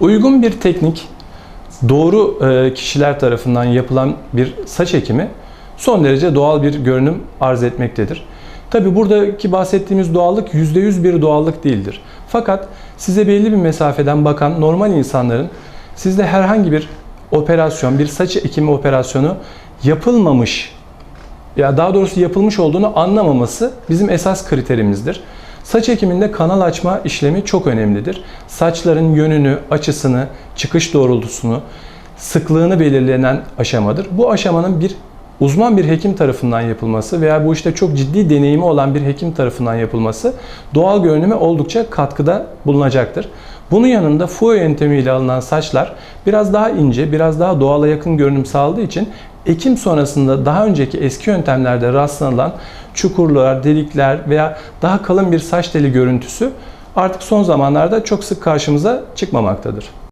Uygun bir teknik, doğru e, kişiler tarafından yapılan bir saç ekimi son derece doğal bir görünüm arz etmektedir. Tabi buradaki bahsettiğimiz doğallık %100 bir doğallık değildir. Fakat size belli bir mesafeden bakan normal insanların sizde herhangi bir operasyon, bir saç ekimi operasyonu yapılmamış ya daha doğrusu yapılmış olduğunu anlamaması bizim esas kriterimizdir. Saç ekiminde kanal açma işlemi çok önemlidir. Saçların yönünü, açısını, çıkış doğrultusunu, sıklığını belirlenen aşamadır. Bu aşamanın bir uzman bir hekim tarafından yapılması veya bu işte çok ciddi deneyimi olan bir hekim tarafından yapılması doğal görünüme oldukça katkıda bulunacaktır. Bunun yanında FUE yöntemiyle alınan saçlar biraz daha ince, biraz daha doğala yakın görünüm sağladığı için ekim sonrasında daha önceki eski yöntemlerde rastlanılan çukurlar, delikler veya daha kalın bir saç teli görüntüsü artık son zamanlarda çok sık karşımıza çıkmamaktadır.